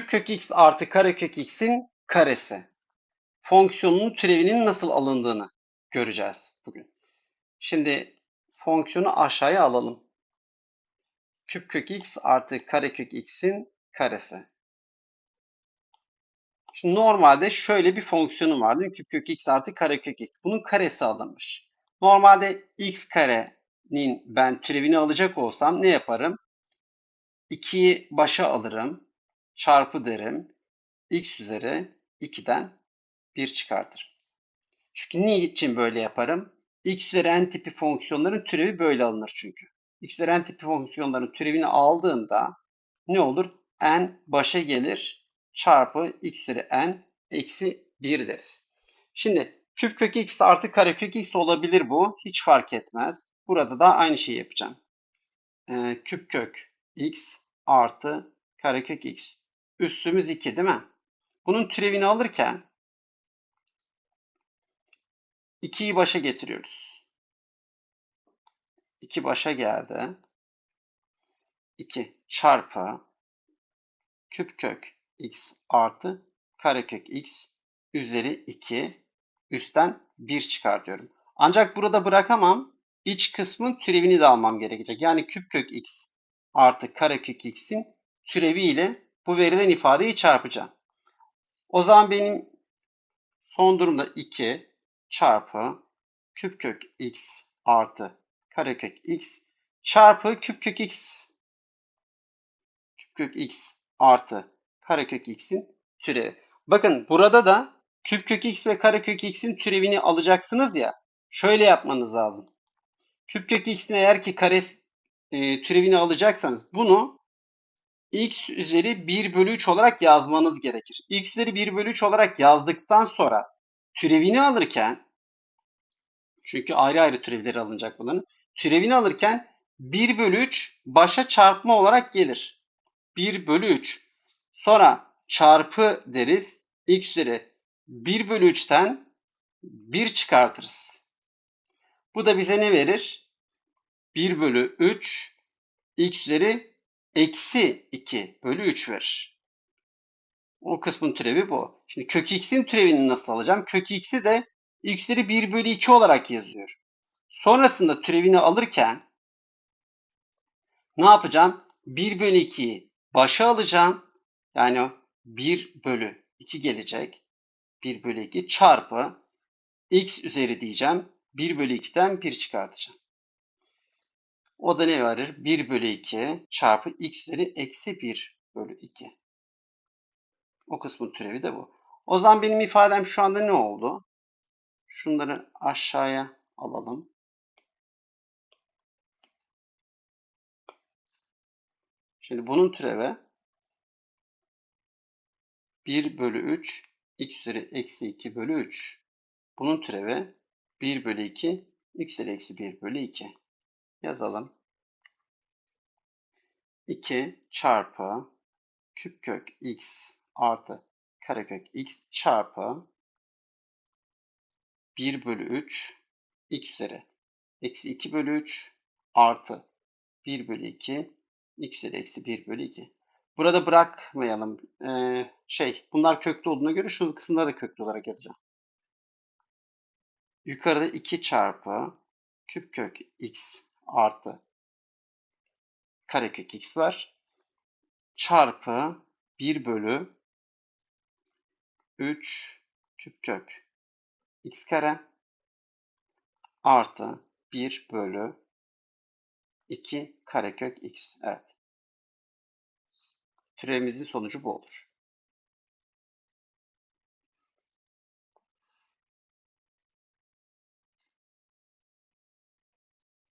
kök x artı karekök x'in karesi. Fonksiyonun türevinin nasıl alındığını göreceğiz bugün. Şimdi fonksiyonu aşağıya alalım. Küp kök x artı karekök x'in karesi. Şimdi normalde şöyle bir fonksiyonu var değil mi? Küp kök x artı karekök x. Bunun karesi alınmış. Normalde x karenin ben türevini alacak olsam ne yaparım? 2'yi başa alırım. Çarpı derim. x üzeri 2'den 1 çıkartırım. Çünkü niçin böyle yaparım? x üzeri n tipi fonksiyonların türevi böyle alınır çünkü. x üzeri n tipi fonksiyonların türevini aldığında ne olur? n başa gelir çarpı x üzeri n eksi 1 deriz. Şimdi küp kök x artı kare kök x olabilir bu. Hiç fark etmez. Burada da aynı şeyi yapacağım. Ee, küp kök x artı kare kök x. Üstümüz 2 değil mi? Bunun türevini alırken 2'yi başa getiriyoruz. 2 başa geldi. 2 çarpı küp kök x artı karekök x üzeri 2 üstten 1 çıkartıyorum. Ancak burada bırakamam. İç kısmın türevini de almam gerekecek. Yani küp kök x artı karekök x'in türevi ile bu verilen ifadeyi çarpacağım. O zaman benim son durumda 2 çarpı küp kök x artı karekök x çarpı küp kök x küp kök x artı karekök x'in türevi. Bakın burada da küp kök x ve karekök x'in türevini alacaksınız ya. Şöyle yapmanız lazım. Küp kök x'in eğer ki kare e, türevini alacaksanız bunu x üzeri 1 bölü 3 olarak yazmanız gerekir. x üzeri 1 bölü 3 olarak yazdıktan sonra türevini alırken çünkü ayrı ayrı türevleri alınacak bunların. Türevini alırken 1 bölü 3 başa çarpma olarak gelir. 1 bölü 3. Sonra çarpı deriz. x üzeri 1 bölü 3'ten 1 çıkartırız. Bu da bize ne verir? 1 bölü 3 x üzeri eksi 2 bölü 3 verir. O kısmın türevi bu. Şimdi kök x'in türevini nasıl alacağım? Kök x'i de x üzeri 1 bölü 2 olarak yazıyor. Sonrasında türevini alırken ne yapacağım? 1 bölü 2'yi başa alacağım. Yani 1 bölü 2 gelecek. 1 bölü 2 çarpı x üzeri diyeceğim. 1 bölü 2'den 1 çıkartacağım. O da ne verir? 1 bölü 2 çarpı x üzeri eksi 1 bölü 2. O kısmın türevi de bu. O zaman benim ifadem şu anda ne oldu? Şunları aşağıya alalım. Şimdi bunun türevi 1 bölü 3 x üzeri eksi 2 bölü 3. Bunun türevi 1 bölü 2 x üzeri eksi 1 bölü 2. Yazalım. 2 çarpı küp kök x artı karekök x çarpı 1 bölü 3 x üzeri eksi 2 bölü 3 artı 1 bölü 2 x üzeri eksi 1 bölü 2. Burada bırakmayalım. Ee, şey bunlar köklü olduğuna göre şu kısımları da köklü olarak yazacağım. Yukarıda 2 çarpı küp kök x artı karekök x var. Çarpı 1 bölü 3 küp kök x kare artı 1 bölü 2 karekök x. Evet. Türevimizin sonucu bu olur.